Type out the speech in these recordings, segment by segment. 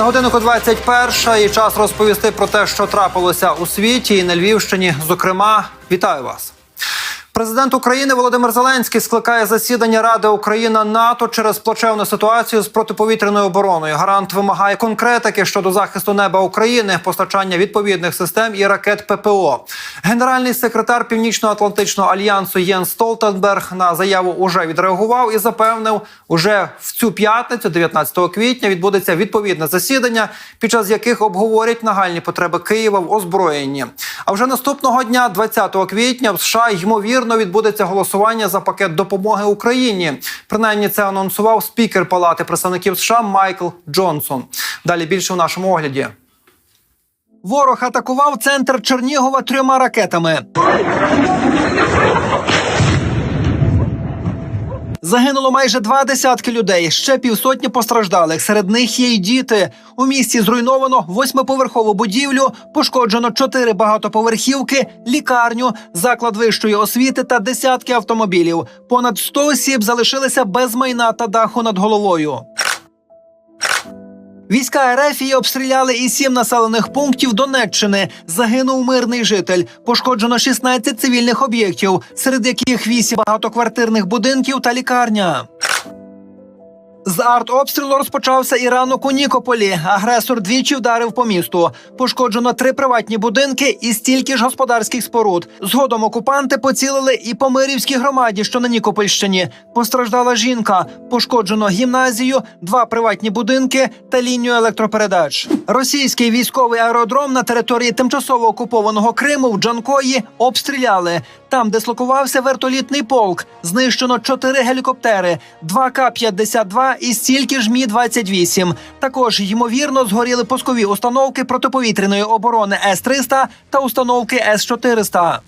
На годинку 21 і час розповісти про те, що трапилося у світі і на Львівщині. Зокрема, вітаю вас. Президент України Володимир Зеленський скликає засідання Ради Україна НАТО через плачевну ситуацію з протиповітряною обороною. Гарант вимагає конкретики щодо захисту неба України, постачання відповідних систем і ракет ППО. Генеральний секретар Північно-Атлантичного альянсу Єн Столтенберг на заяву уже відреагував і запевнив, уже в цю п'ятницю, 19 квітня, відбудеться відповідне засідання, під час яких обговорять нагальні потреби Києва в озброєнні. А вже наступного дня, 20 квітня, в США ймовірно відбудеться голосування за пакет допомоги Україні. Принаймні, це анонсував спікер Палати представників США Майкл Джонсон. Далі більше в нашому огляді. Ворог атакував центр Чернігова трьома ракетами. Загинуло майже два десятки людей. Ще півсотні постраждалих. Серед них є й діти. У місті зруйновано восьмиповерхову будівлю, пошкоджено чотири багатоповерхівки, лікарню, заклад вищої освіти та десятки автомобілів. Понад 100 осіб залишилися без майна та даху над головою. Війська РФ обстріляли і сім населених пунктів Донеччини. Загинув мирний житель. Пошкоджено 16 цивільних об'єктів, серед яких 8 багатоквартирних будинків та лікарня. З артобстрілу розпочався і ранок у Нікополі. Агресор двічі вдарив по місту. Пошкоджено три приватні будинки і стільки ж господарських споруд. Згодом окупанти поцілили і по Мирівській громаді, що на Нікопольщині. Постраждала жінка. Пошкоджено гімназію, два приватні будинки та лінію електропередач. Російський військовий аеродром на території тимчасово окупованого Криму в Джанкої обстріляли. Там дислокувався вертолітний полк. Знищено чотири гелікоптери, два К-52 і стільки ж Мі-28. Також ймовірно згоріли пускові установки протиповітряної оборони С-300 та установки С-400.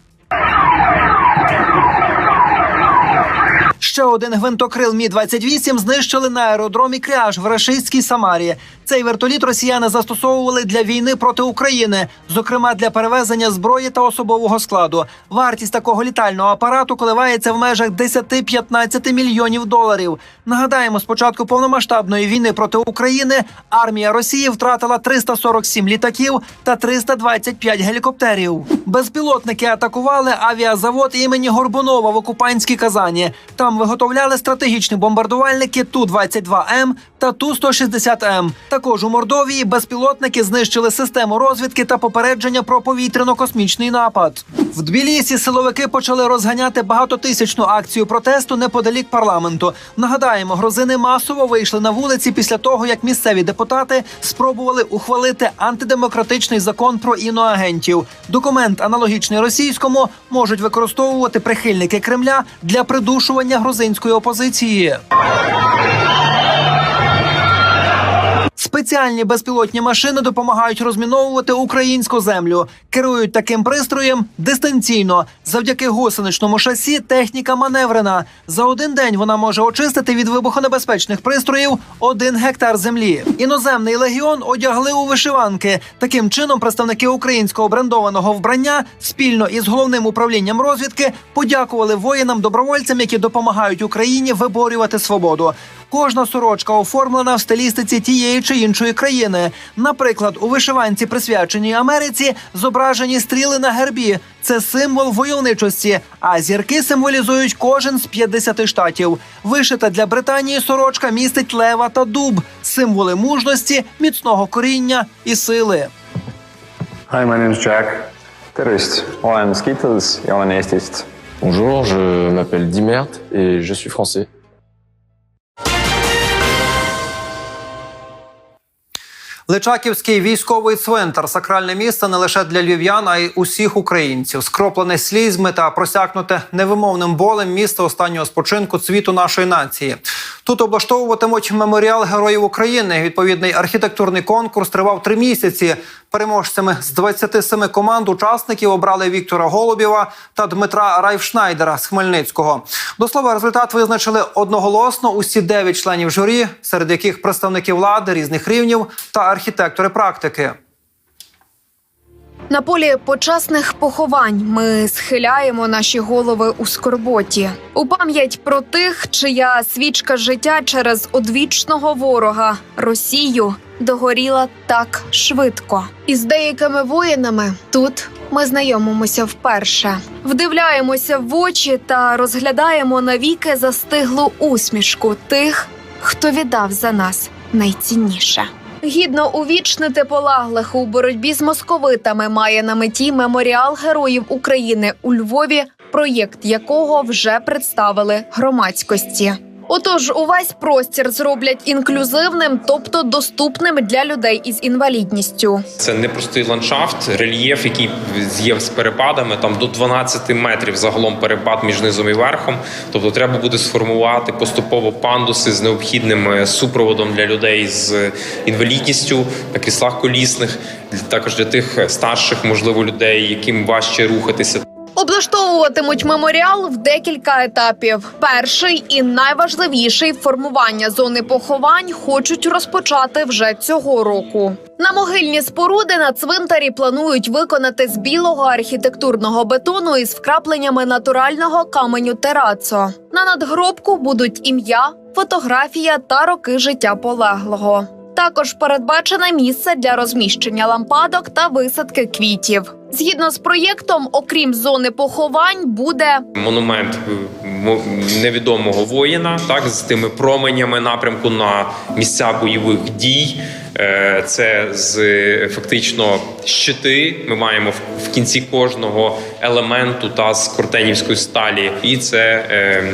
Ще один гвинтокрил Мі 28 знищили на аеродромі Кряж в рашистській Самарі. Цей вертоліт росіяни застосовували для війни проти України, зокрема для перевезення зброї та особового складу. Вартість такого літального апарату коливається в межах 10-15 мільйонів доларів. Нагадаємо, з початку повномасштабної війни проти України армія Росії втратила 347 літаків та 325 гелікоптерів. Безпілотники атакували авіазавод імені Горбунова в окупантській Казані. Там виготовляли стратегічні бомбардувальники Ту-22М та Ту-160М. Також у Мордовії безпілотники знищили систему розвідки та попередження про повітряно-космічний напад. В Тбілісі силовики почали розганяти багатотисячну акцію протесту неподалік парламенту. Нагадаємо, грозини масово вийшли на вулиці після того, як місцеві депутати спробували ухвалити антидемократичний закон про іноагентів. Документ, аналогічний російському, можуть використовувати прихильники Кремля для придушування грузинської опозиції. Спеціальні безпілотні машини допомагають розміновувати українську землю. Керують таким пристроєм дистанційно. Завдяки гусеничному шасі техніка маневрена. За один день вона може очистити від вибухонебезпечних пристроїв один гектар землі. Іноземний легіон одягли у вишиванки. Таким чином, представники українського брендованого вбрання спільно із головним управлінням розвідки подякували воїнам-добровольцям, які допомагають Україні виборювати свободу. Кожна сорочка оформлена в стилістиці тієї чи іншої країни. Наприклад, у вишиванці, присвяченій Америці, зображені стріли на гербі. Це символ войовничості. А зірки символізують кожен з 50 штатів. Вишита для Британії сорочка містить лева та дуб, символи мужності, міцного коріння і сили. Hi, my name is Jack. terrorist. olen Skittles ja olen Eestist. Bonjour, je m'appelle Dimert et je suis français. Личаківський військовий цвинтар сакральне місце не лише для львів'ян, а й усіх українців. Скроплене слізьми та просякнуте невимовним болем місце останнього спочинку цвіту нашої нації. Тут облаштовуватимуть меморіал героїв України. Відповідний архітектурний конкурс тривав три місяці. Переможцями з 27 команд учасників обрали Віктора Голубєва та Дмитра Райфшнайдера з Хмельницького. До слова, результат визначили одноголосно усі дев'ять членів журі, серед яких представники влади різних рівнів та архітектори практики. На полі почесних поховань ми схиляємо наші голови у скорботі у пам'ять про тих, чия свічка життя через одвічного ворога Росію догоріла так швидко. І з деякими воїнами тут ми знайомимося вперше, вдивляємося в очі та розглядаємо навіки застиглу усмішку тих, хто віддав за нас найцінніше. Гідно увічнити полаглих у боротьбі з московитами має на меті меморіал героїв України у Львові, проєкт якого вже представили громадськості. Отож, увесь простір зроблять інклюзивним, тобто доступним для людей із інвалідністю. Це непростий ландшафт, рельєф, який є з перепадами. Там до 12 метрів загалом перепад між низом і верхом. Тобто, треба буде сформувати поступово пандуси з необхідним е, супроводом для людей з інвалідністю на кріслах колісних, також для тих старших, можливо, людей, яким важче рухатися. Облаштовуватимуть меморіал в декілька етапів. Перший і найважливіший формування зони поховань хочуть розпочати вже цього року. На могильні споруди на цвинтарі планують виконати з білого архітектурного бетону із вкрапленнями натурального каменю терацо. На надгробку будуть ім'я, фотографія та роки життя полеглого. Також передбачене місце для розміщення лампадок та висадки квітів. Згідно з проєктом, окрім зони поховань, буде монумент е, невідомого воїна, так з тими променями напрямку на місця бойових дій. Е, Це з фактично щити. Ми маємо в- в кінці кожного елементу та з кортенівської сталі, і це е,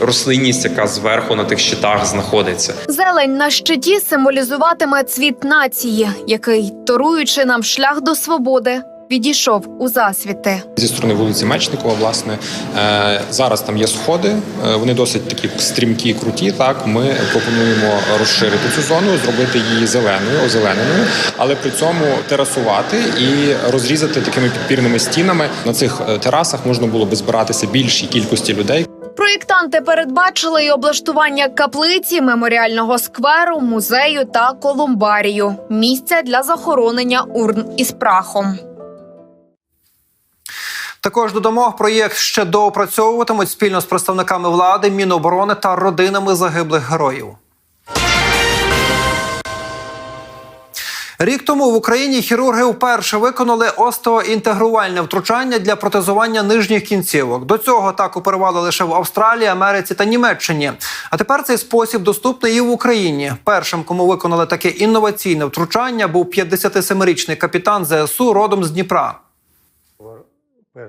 рослинність, яка зверху на тих щитах знаходиться. зелень на щиті символізуватиме цвіт нації, який, торуючи нам шлях до свободи, відійшов у засвіти. Зі сторони вулиці Мечникова, власне, е, зараз там є сходи. е, Вони досить такі стрімкі, круті. Так, ми пропонуємо розширити цю зону, зробити її зеленою, озелененою, але при цьому терасувати і розрізати такими підпірними стінами. На цих е, терасах можна було би збиратися більшій кількості людей. Проєктанти передбачили й облаштування каплиці, меморіального скверу, музею та колумбарію місця для захоронення урн із прахом. Також додамо, проєкт ще доопрацьовуватимуть спільно з представниками влади, Міноборони та родинами загиблих героїв. Рік тому в Україні хірурги вперше виконали остеоінтегрувальне втручання для протезування нижніх кінцівок. До цього так оперували лише в Австралії, Америці та Німеччині. А тепер цей спосіб доступний і в Україні. Першим, кому виконали таке інноваційне втручання, був 57-річний капітан ЗСУ родом з Дніпра.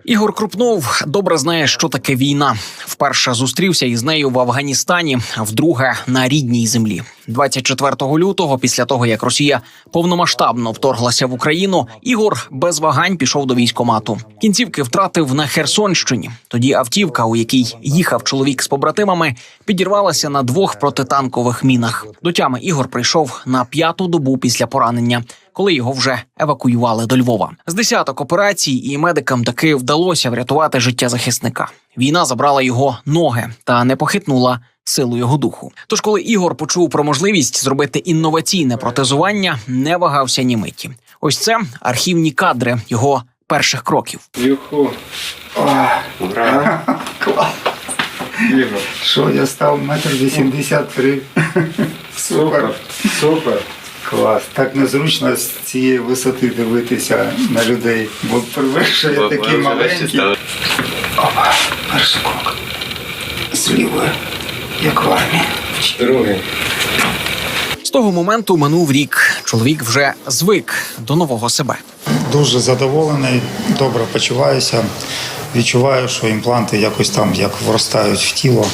Ігор Крупнов добре знає, що таке війна. Вперше зустрівся із нею в Афганістані, вдруге на рідній землі. 24 лютого, після того як Росія повномасштабно вторглася в Україну, Ігор без вагань пішов до військомату. Кінцівки втратив на Херсонщині. Тоді автівка, у якій їхав чоловік з побратимами, підірвалася на двох протитанкових мінах. До тями Ігор прийшов на п'яту добу після поранення коли його вже евакуювали до Львова. З десяток операцій і медикам таки вдалося врятувати життя захисника. Війна забрала його ноги та не похитнула силу його духу. Тож, коли Ігор почув про можливість зробити інноваційне протезування, не вагався ні миті. Ось це архівні кадри його перших кроків. Що я став метр вісімдесят три. Супер. Супер. Клас. Так незручно з цієї висоти дивитися на людей. Бо перше я такий маленький. Перший крок. З як в армії. Другий. З того моменту минув рік. Чоловік вже звик до нового себе. Дуже задоволений, добре почуваюся. Відчуваю, що імпланти якось там як вростають в тіло,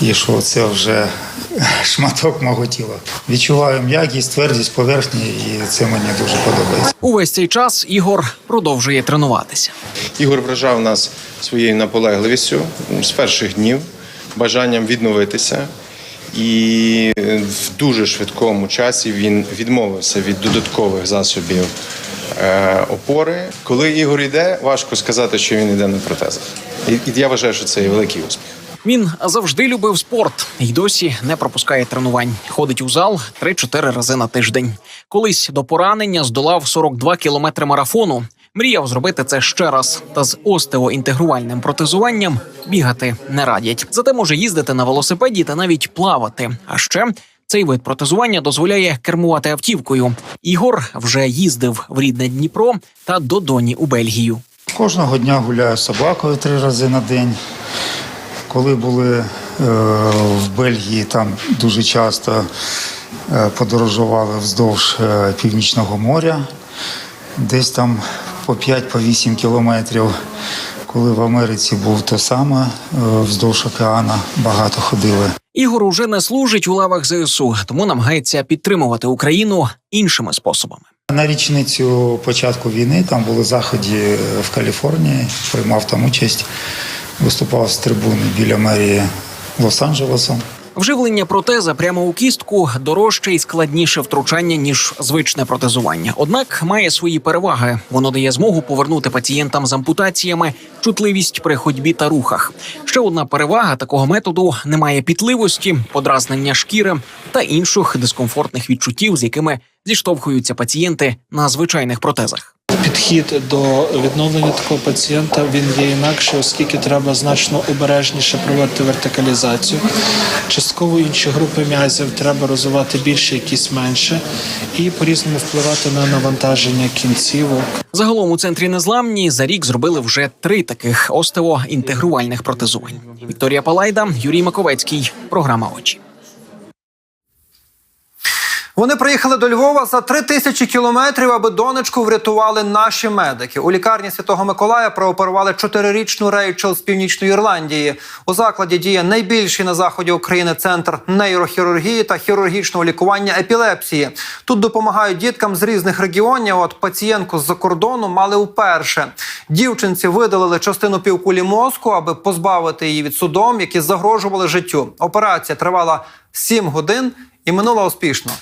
і що це вже шматок мого тіла. Відчуваю м'якість, твердість поверхні, і це мені дуже подобається. Увесь цей час Ігор продовжує тренуватися. Ігор вражав нас своєю наполегливістю з перших днів, бажанням відновитися. І в дуже швидкому часі він відмовився від додаткових засобів е, опори. Коли Ігор йде, важко сказати, що він йде на протезах. І, я вважаю, що це є великий успіх. Він завжди любив спорт і досі не пропускає тренувань. Ходить у зал 3-4 рази на тиждень. Колись до поранення здолав 42 кілометри марафону. Мріяв зробити це ще раз, та з остеоінтегрувальним протезуванням бігати не радять. Зате може їздити на велосипеді та навіть плавати. А ще цей вид протезування дозволяє кермувати автівкою. Ігор вже їздив в рідне Дніпро та до Доні у Бельгію. Кожного дня гуляю собакою три рази на день. Коли були е, в Бельгії, там дуже часто е, подорожували вздовж е, Північного моря, десь там по 5-8 кілометрів. Коли в Америці був то саме, е, вздовж океана багато ходили. Ігор уже не служить у лавах ЗСУ, тому намагається підтримувати Україну іншими способами. На річницю початку війни там були заходи в Каліфорнії, приймав там участь, виступав з трибуни біля мерії Лос-Анджелеса. Вживлення протеза прямо у кістку дорожче і складніше втручання ніж звичне протезування. Однак має свої переваги. Воно дає змогу повернути пацієнтам з ампутаціями чутливість при ходьбі та рухах. Ще одна перевага такого методу немає пітливості, подразнення шкіри та інших дискомфортних відчуттів, з якими зіштовхуються пацієнти на звичайних протезах. Підхід до відновлення такого пацієнта він є інакший, оскільки треба значно обережніше проводити вертикалізацію. Частково інші групи м'язів треба розвивати більше, якісь менше, і по-різному впливати на навантаження кінцівок. Загалом у центрі незламні за рік зробили вже три таких остеоінтегрувальних протезувань. Вікторія Палайда, Юрій Маковецький. Програма очі. Вони приїхали до Львова за три тисячі кілометрів, аби донечку врятували наші медики. У лікарні Святого Миколая прооперували чотирирічну Рейчел з північної Ірландії. У закладі діє найбільший на заході України центр нейрохірургії та хірургічного лікування епілепсії. Тут допомагають діткам з різних регіонів. От пацієнтку з-за кордону мали вперше. Дівчинці видалили частину півкулі мозку, аби позбавити її від судом, які загрожували життю. Операція тривала 7 годин і минула успішно.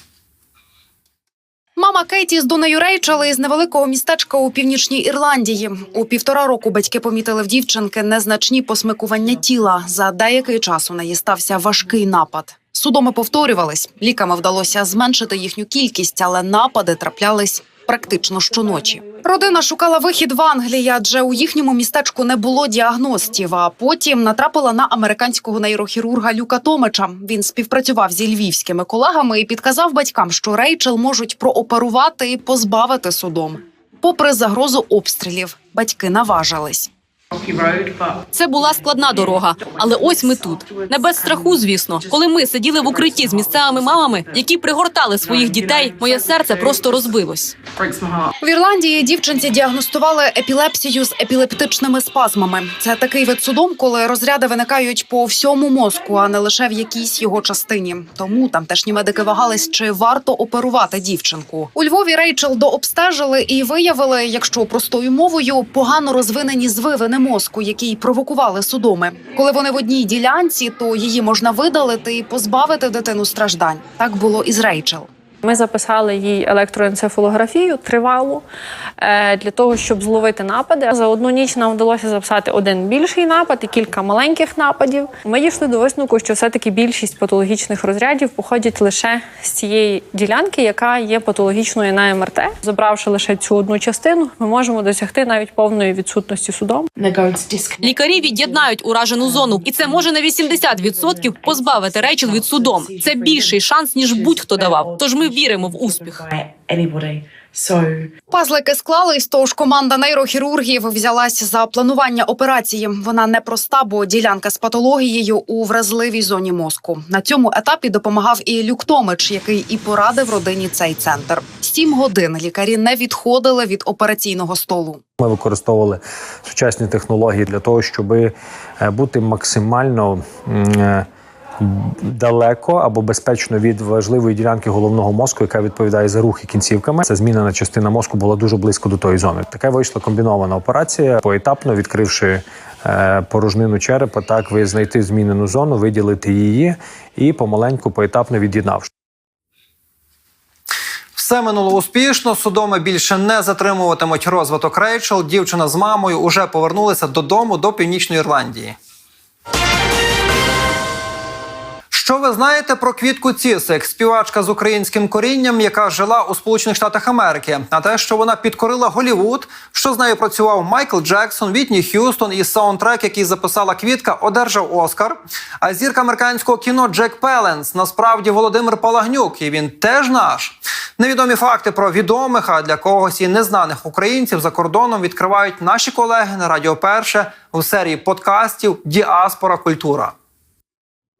Мама Кейті з донею Рейчел із невеликого містечка у північній Ірландії. У півтора року батьки помітили в дівчинки незначні посмикування тіла. За деякий час у неї стався важкий напад. Судоми повторювались. Ліками вдалося зменшити їхню кількість, але напади траплялись практично щоночі. Родина шукала вихід в Англії, адже у їхньому містечку не було діагностів. А потім натрапила на американського нейрохірурга Люка Томича. Він співпрацював зі львівськими колегами і підказав батькам, що Рейчел можуть прооперувати і позбавити судом. Попри загрозу обстрілів, батьки наважились. Це була складна дорога, але ось ми тут. Не без страху, звісно. Коли ми сиділи в укритті з місцевими мамами, які пригортали своїх дітей, моє серце просто розбилось. В Ірландії дівчинці діагностували епілепсію з епілептичними спазмами. Це такий вид судом, коли розряди виникають по всьому мозку, а не лише в якійсь його частині. Тому тамтешні медики вагались, чи варто оперувати дівчинку. У Львові Рейчел дообстежили і виявили, якщо простою мовою, погано розвинені звивини мозку, які й провокували судоми. Коли вони в одній ділянці, то її можна видалити і позбавити дитину страждань. Так було і з Рейчел. Ми записали їй електроенцефалографію тривалу е, для того, щоб зловити напади. За одну ніч нам вдалося записати один більший напад і кілька маленьких нападів. Ми дійшли до висновку, що все-таки більшість патологічних розрядів походять лише з цієї ділянки, яка є патологічною на МРТ. Забравши лише цю одну частину, ми можемо досягти навіть повної відсутності судом. Лікарі від'єднають уражену зону, і це може на 80% позбавити Рейчел від судом. Це більший шанс ніж будь-хто давав. Тож ми віримо в успіх. Пазлики склались, тож команда нейрохірургів взялась за планування операції. Вона непроста, бо ділянка з патологією у вразливій зоні мозку. На цьому етапі допомагав і Люк Томич, який і порадив родині цей центр. Сім годин лікарі не відходили від операційного столу. Ми використовували сучасні технології для того, щоб бути максимально е, далеко або безпечно від важливої ділянки головного мозку, яка відповідає за рухи кінцівками. Ця змінена частина мозку була дуже близько до тої зони. Така вийшла комбінована операція, поетапно відкривши е, порожнину черепа, так ви знайти змінену зону, виділити її і помаленьку поетапно від'єднавши. Все минуло успішно. Судоми більше не затримуватимуть розвиток Рейчел. Дівчина з мамою уже повернулися додому до північної Ірландії. Що ви знаєте про квітку Цісик, співачка з українським корінням, яка жила у Сполучених Штатах Америки? А те, що вона підкорила Голівуд, що з нею працював Майкл Джексон, Вітні Х'юстон і саундтрек, який записала квітка, одержав Оскар. А зірка американського кіно Джек Пеленс насправді Володимир Палагнюк, і він теж наш. Невідомі факти про відомих, а для когось і незнаних українців за кордоном відкривають наші колеги на Радіо Перше у серії подкастів Діаспора Культура.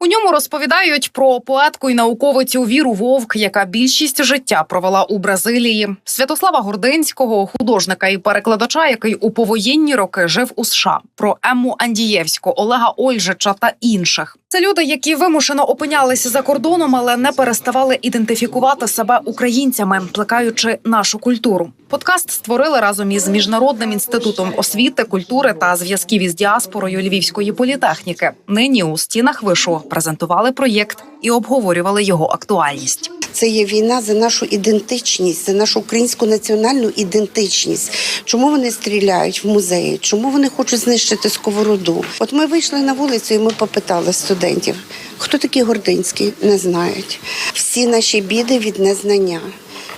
У ньому розповідають про поетку і науковицю Віру Вовк, яка більшість життя провела у Бразилії, Святослава Гординського, художника і перекладача, який у повоєнні роки жив у США, про Емму Андієвську, Олега Ольжича та інших. Це люди, які вимушено опинялися за кордоном, але не переставали ідентифікувати себе українцями, плекаючи нашу культуру. Подкаст створили разом із міжнародним інститутом освіти, культури та зв'язків із діаспорою Львівської політехніки. Нині у стінах вишу презентували проєкт і обговорювали його актуальність. Це є війна за нашу ідентичність, за нашу українську національну ідентичність. Чому вони стріляють в музеї? Чому вони хочуть знищити сковороду? От ми вийшли на вулицю і ми попитали студентів, хто такі гординські, не знають. Всі наші біди від незнання.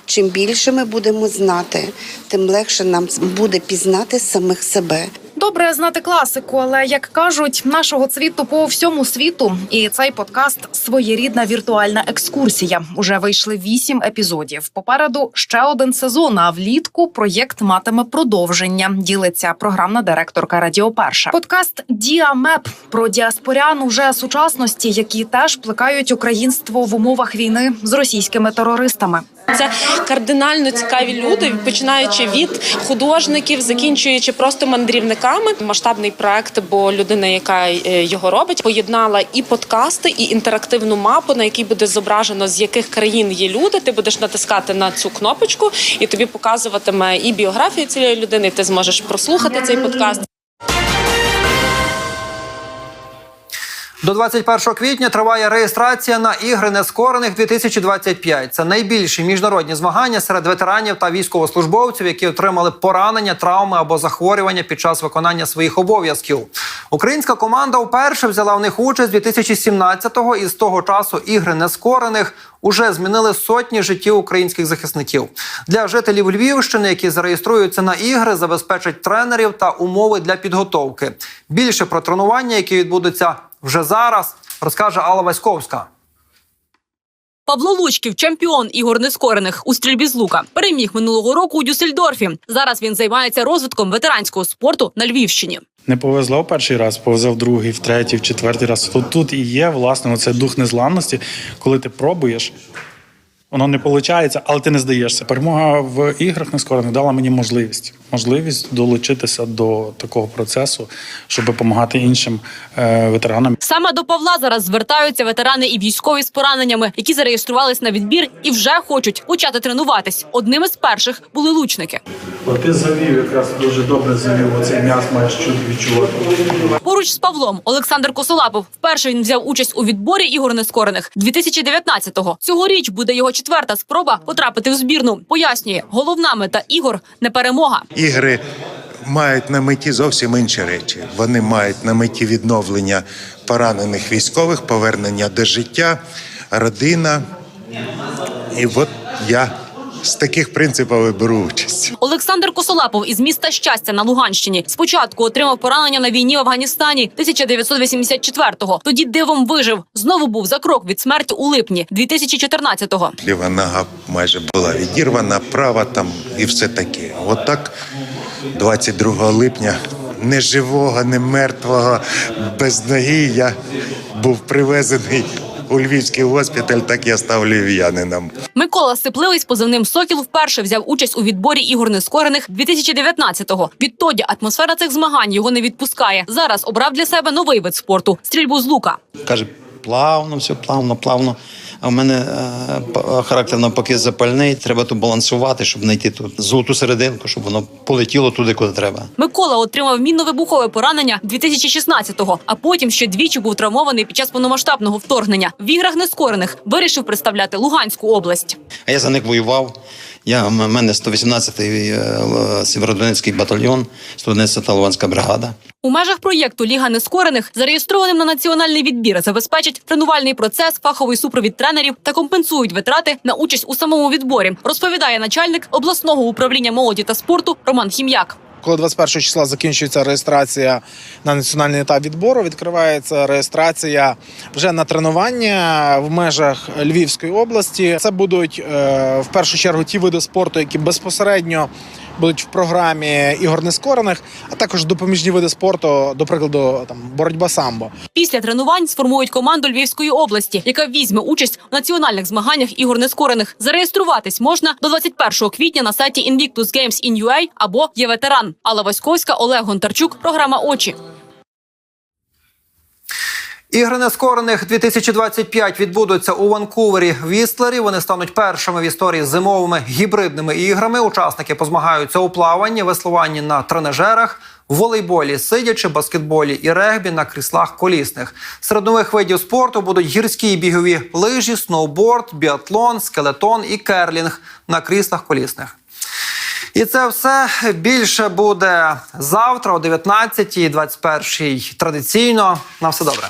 Чим більше ми будемо знати, тим легше нам буде пізнати самих себе. Добре знати класику, але як кажуть, нашого цвіту по всьому світу. І цей подкаст своєрідна віртуальна екскурсія. Уже вийшли вісім епізодів. Попереду ще один сезон. А влітку проєкт матиме продовження. Ділиться програмна директорка Радіо Перша. Подкаст Діамеп про діаспорян уже сучасності, які теж плекають українство в умовах війни з російськими терористами. Це кардинально цікаві люди, починаючи від художників, закінчуючи просто мандрівниками. Масштабний проект, бо людина, яка е, його робить, поєднала і подкасти, і інтерактивну мапу, на якій буде зображено з яких країн є люди. Ти будеш натискати на цю кнопочку, і тобі показуватиме і біографію цієї людини. і Ти зможеш прослухати цей подкаст. До 21 квітня триває реєстрація на ігри нескорених 2025. Це найбільші міжнародні змагання серед ветеранів та військовослужбовців, які отримали поранення, травми або захворювання під час виконання своїх обов'язків. Українська команда вперше взяла в них участь 2017-го, і з того часу ігри нескорених уже змінили сотні життів українських захисників. Для жителів Львівщини, які зареєструються на ігри, забезпечать тренерів та умови для підготовки. Більше про тренування, які відбудуться вже зараз, розкаже Алла Васьковська. Павло Лучків, чемпіон ігор нескорених у стрільбі з лука, переміг минулого року у Дюссельдорфі. Зараз він займається розвитком ветеранського спорту на Львівщині. Не повезло в перший раз, повезло в другий, в третій, в четвертий раз. Тут, тут і є власне оцей дух незламності, коли ти пробуєш. Воно не виходить, але ти не здаєшся. Перемога в іграх нескорених дала мені можливість. Можливість долучитися до такого процесу, щоб допомагати іншим е, ветеранам. Саме до Павла зараз звертаються ветерани і військові з пораненнями, які зареєструвались на відбір і вже хочуть почати тренуватись. Одним із перших були лучники. От ти завів якраз дуже добре завів оцей м'яс, маєш чути відчувати. Поруч з Павлом Олександр Косолапов вперше він взяв участь у відборі ігор нескорених 2019-го. Цьогоріч буде його четверта спроба потрапити в збірну. Пояснює, головна мета ігор не перемога. Ігри мають на меті зовсім інші речі. Вони мають на меті відновлення поранених військових, повернення до життя, родина. І от я з таких принципів беру участь. Олександр Косолапов із міста щастя на Луганщині спочатку отримав поранення на війні в Афганістані 1984-го. Тоді дивом вижив. Знову був за крок від смерті у липні 2014-го. Ліва нога майже була відірвана, права там і все таке. От так 22 липня не живого, не мертвого, без ноги я був привезений у Львівський госпіталь, так я став львів'янином. Микола Сипливий з позивним Сокіл вперше взяв участь у відборі ігор нескорених 2019-го. Відтоді атмосфера цих змагань його не відпускає. Зараз обрав для себе новий вид спорту стрільбу з лука. Каже, плавно, все плавно, плавно. А в мене е, п- характер навпаки запальний. Треба тут балансувати, щоб знайти тут золоту серединку, щоб воно полетіло туди, куди треба. Микола отримав мінно-вибухове поранення 2016-го, а потім ще двічі був травмований під час повномасштабного вторгнення. В іграх нескорених вирішив представляти Луганську область. А я за них воював. Я, в мене 118-й е, Сєвєродонецький батальйон, 111-та Луганська бригада. У межах проєкту Ліга нескорених зареєстрованим на національний відбір забезпечать тренувальний процес, фаховий супровід тренерів та компенсують витрати на участь у самому відборі. Розповідає начальник обласного управління молоді та спорту Роман Хім'як. Коли 21 числа закінчується реєстрація на національний етап відбору, відкривається реєстрація вже на тренування в межах Львівської області. Це будуть е, в першу чергу ті види спорту, які безпосередньо будуть в програмі ігор нескорених, а також допоміжні види спорту, до прикладу, там боротьба самбо. Після тренувань сформують команду Львівської області, яка візьме участь у національних змаганнях ігор нескорених. Зареєструватись можна до 21 квітня на сайті Invictus Games in UA або є ветеран. Алла Васьковська, Олег Гонтарчук. Програма Очі. Ігри нескорених 2025 відбудуться у Ванкувері Вістлері. Вони стануть першими в історії зимовими гібридними іграми. Учасники позмагаються у плаванні, веслуванні на тренажерах, волейболі, сидячи, баскетболі і регбі на кріслах колісних. Серед нових видів спорту будуть гірські і бігові лижі, сноуборд, біатлон, скелетон і керлінг на кріслах колісних. І це все більше буде завтра о 19-й, 21-й традиційно. На все добре.